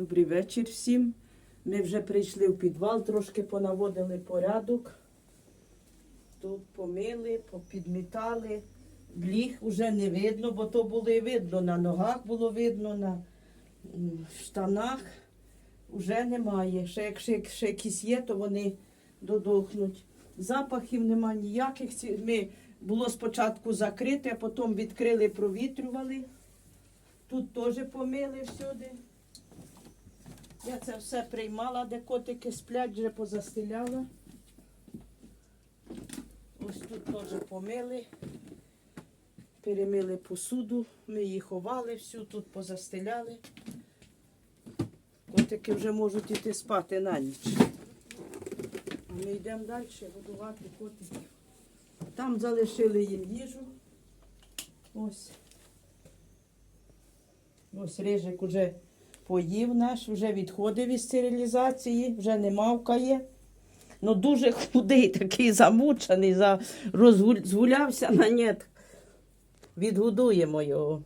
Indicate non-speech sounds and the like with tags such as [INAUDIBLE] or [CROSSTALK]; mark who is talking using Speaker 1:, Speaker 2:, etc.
Speaker 1: Добрий вечір всім. Ми вже прийшли в підвал, трошки понаводили порядок. Тут помили, попідмітали. Бліг вже не видно, бо то було і видно. На ногах було видно, на штанах вже немає. Ще якщо ще якісь є, то вони додохнуть. Запахів нема ніяких. Ми було спочатку закрите, а потім відкрили, провітрювали. Тут теж помили всюди. Я це все приймала, де котики сплять, вже позастеляла. Ось тут теж помили, перемили посуду, ми її ховали всю, тут позастеляли. Котики вже можуть іти спати на ніч. А ми йдемо далі годувати котиків. Там залишили їм їжу. Ось. Ось рижик уже поїв наш, вже відходив із стерилізації, вже не мавкає. Ну дуже [LAUGHS] худий, такий замучений, розгулявся на нет. Відгодуємо його.